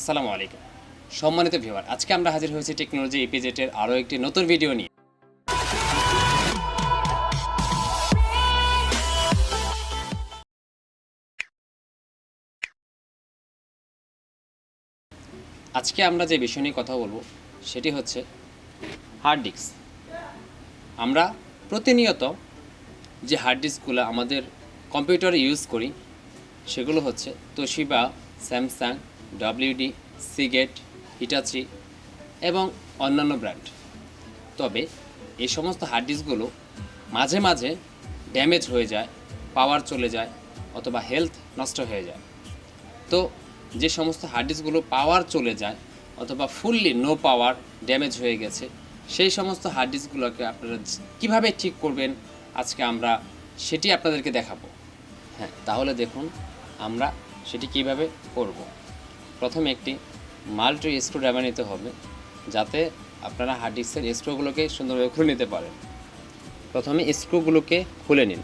আসসালামু আলাইকুম। সম্মানিত ভিউয়ার, আজকে আমরা হাজির হয়েছি টেকনোলজি ইপিজেটের আরও একটি নতুন ভিডিও নিয়ে। আজকে আমরা যে বিষয় নিয়ে কথা বলব, সেটি হচ্ছে হার্ড ডিস্ক আমরা প্রতিনিয়ত যে হার্ড ডিস্কগুলো আমাদের কম্পিউটারে ইউজ করি, সেগুলো হচ্ছে Toshiba Samsung WD Seagate Hitachi এবং অন্যান্য ব্র্যান্ড। তবে এই সমস্ত হার্ড ডিস্কগুলো মাঝে মাঝে ড্যামেজ হয়ে যায় পাওয়ার চলে যায় অথবা হেলথ নষ্ট হয়ে যায়। তো যে সমস্ত হার্ড ডিস্কগুলো পাওয়ার চলে যায় অথবা ফুললি নো পাওয়ার ড্যামেজ হয়ে গেছে, সেই সমস্ত হার্ড ডিস্কগুলোকে আপনারা কীভাবে ঠিক করবেন আজকে আমরা সেটি আপনাদেরকে দেখাবো। হ্যাঁ তাহলে দেখুন আমরা সেটি কীভাবে করব। প্রথমে একটি মাল্টি স্ক্রু ড্রাইভার নিতে হবে, যাতে আপনারা হার্ড ডিস্কের স্ক্রুগুলোকে সুন্দরভাবে খুলে নিতে পারেন। প্রথমে স্ক্রুগুলোকে খুলে নিন।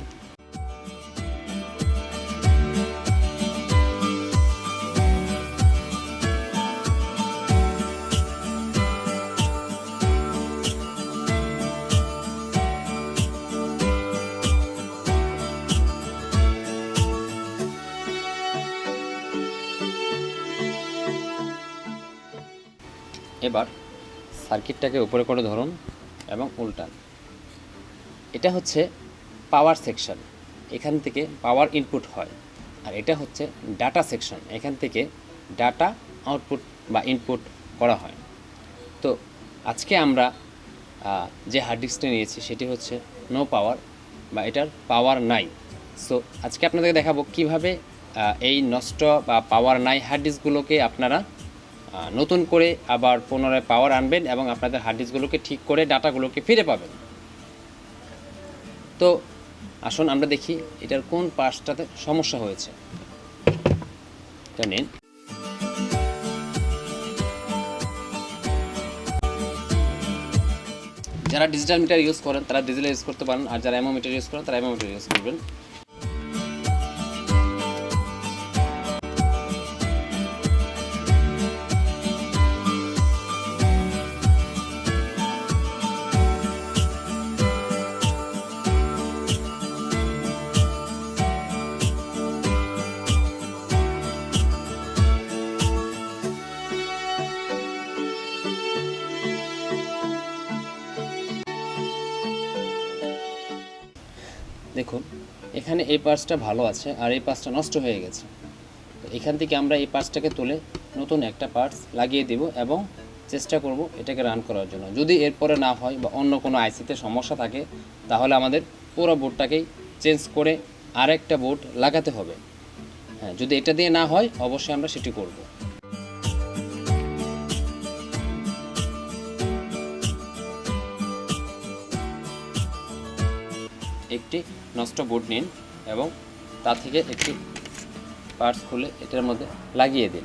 এবার সার্কিটটাকে উপরে করে ধরুন এবং উল্টান। এটা হচ্ছে পাওয়ার সেকশন এখান থেকে পাওয়ার ইনপুট হয়। আর এটা হচ্ছে ডাটা সেকশন এখান থেকে ডাটা আউটপুট বা ইনপুট করা হয়। তো আজকে আমরা যে হার্ড ডিস্কটা নিয়েছি সেটি হচ্ছে নো পাওয়ার বা এটার পাওয়ার নাই। সো আজকে আপনাদেরকে দেখাবো কীভাবে এই নষ্ট বা পাওয়ার নাই হার্ড ডিস্কগুলোকে আপনারা নতুন করে আবার পুনরায় পাওয়ার আনবেন এবং আপনাদের হার্ড ডিস্কগুলোকে ঠিক করে ডাটাগুলোকে ফিরে পাবেন। তো আসুন আমরা দেখি এটার কোন পার্টসটাতে সমস্যা হয়েছে। এটা নিন। যারা ডিজিটাল মিটার ইউজ করেন, তারা ডিজিটাল ইউজ করতে পারেন, আর যারা এমও মিটার ইউজ করেন, তারা এমও মিটার ইউজ করবেন। দেখুন, এখানে এই পার্টসটা ভালো আছে আর এই পার্টসটা নষ্ট হয়ে গেছে। তো এখান থেকে আমরা এই পার্টসটাকে তুলে নতুন একটা পার্টস লাগিয়ে দেব এবং চেষ্টা করব এটাকে রান করার জন্য। যদি এরপরে না হয় বা অন্য কোনো আইসিতে সমস্যা থাকে, তাহলে আমাদের পুরো বোর্ডটাকেই চেঞ্জ করে আরেকটা বোর্ড লাগাতে হবে। হ্যাঁ যদি এটা দিয়ে না হয়, অবশ্যই আমরা সেটি করব। একটি নষ্ট বোর্ড নিন এবং তা থেকে একটি পার্টস খুলে এটার মধ্যে লাগিয়ে দিন।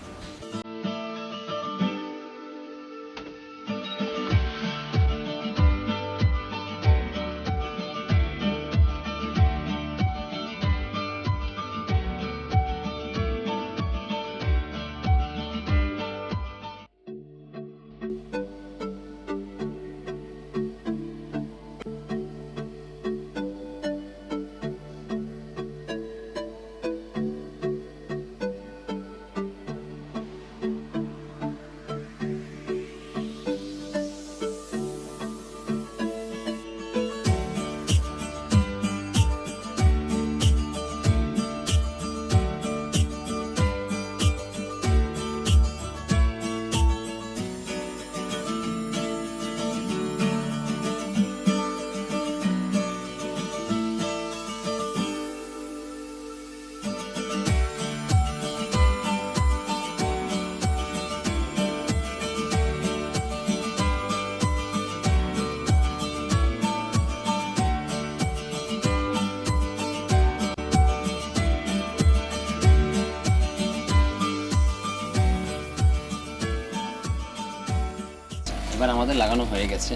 এবার আমাদের লাগানো হয়ে গেছে।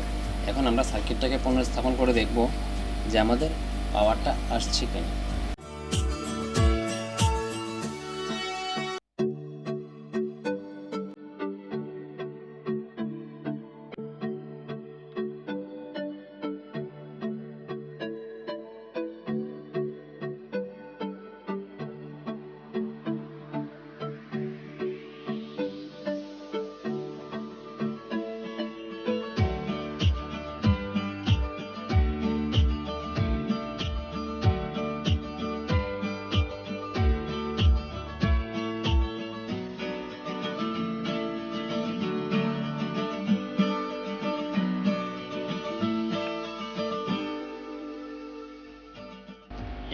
এখন আমরা সার্কিটটাকে পুনর্স্থাপন করে দেখব যে আমাদের পাওয়ারটা আসছে কিনা।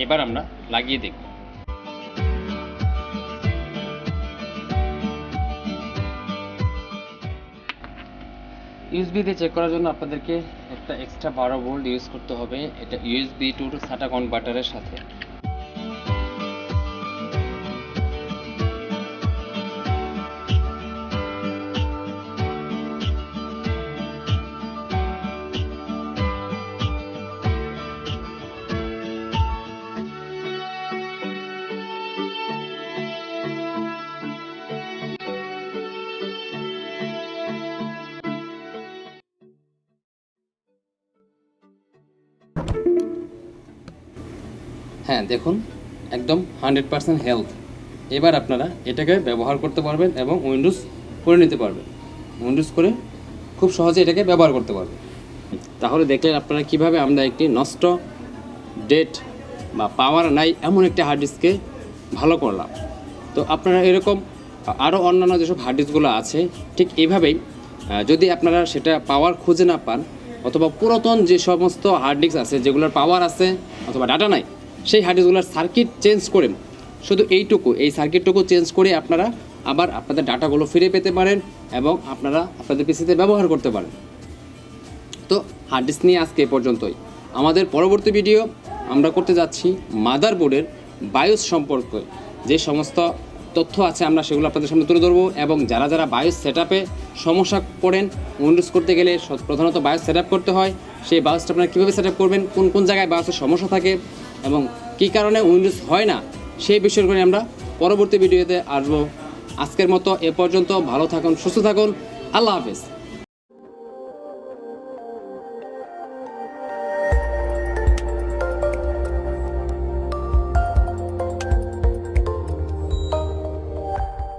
এবার আমরা লাগিয়ে দেখব। ইউএসবি দিয়ে চেক করার জন্য আপনাদেরকে একটা এক্সট্রা বারো ভোল্ট ইউজ করতে হবে। এটা ইউএসবি টু টু সাটা কনভার্টারের সাথে। হ্যাঁ দেখুন, একদম হান্ড্রেড পার্সেন্ট হেলথ এবার আপনারা এটাকে ব্যবহার করতে পারবেন এবং উইন্ডোজ করে নিতে পারবেন। উইন্ডোজ করে খুব সহজে এটাকে ব্যবহার করতে পারবেন। তাহলে দেখলেন আপনারা কীভাবে আমরা একটি নষ্ট ডেট বা পাওয়ার নাই এমন একটি হার্ড ডিস্ককে ভালো করলাম। তো আপনারা এরকম আরও অন্যান্য যেসব হার্ড ডিস্কগুলো আছে, ঠিক এইভাবেই যদি আপনারা সেটা পাওয়ার খুঁজে না পান, অথবা পুরাতন যে সমস্ত হার্ড ডিস্ক আছে, যেগুলোর পাওয়ার আছে, অথবা ডাটা নাই সেই হার্ডডিস্কগুলোর সার্কিট চেঞ্জ করে শুধু এইটুকু, এই সার্কিটটুকু চেঞ্জ করে আপনারা আবার আপনাদের ডাটাগুলো ফিরে পেতে পারেন এবং আপনারা আপনাদের পিসিতে ব্যবহার করতে পারেন। তো হার্ড ডিস্ক নিয়ে আজকে পর্যন্তই। আমাদের পরবর্তী ভিডিও আমরা করতে যাচ্ছি মাদারবোর্ডের বায়োস সম্পর্কে। যে সমস্ত তথ্য আছে আমরা সেগুলো আপনাদের সামনে তুলে ধরবো এবং যারা যারা বায়োস সেট সমস্যা পড়েন উইন্ডোজ করতে গেলে প্রধানত বায়োস সেট করতে হয়। সেই বায়োসটা আপনারা কীভাবে সেট করবেন? কোন কোন জায়গায় বায়োসের সমস্যা থাকে? এবং কি কারণে উইন্ডোজ হয় না, সেই বিষয়গুলো আমরা পরবর্তী ভিডিওতে আসব। আজকের মতো এ পর্যন্ত, ভালো থাকুন, সুস্থ থাকুন, আল্লাহ হাফেজ।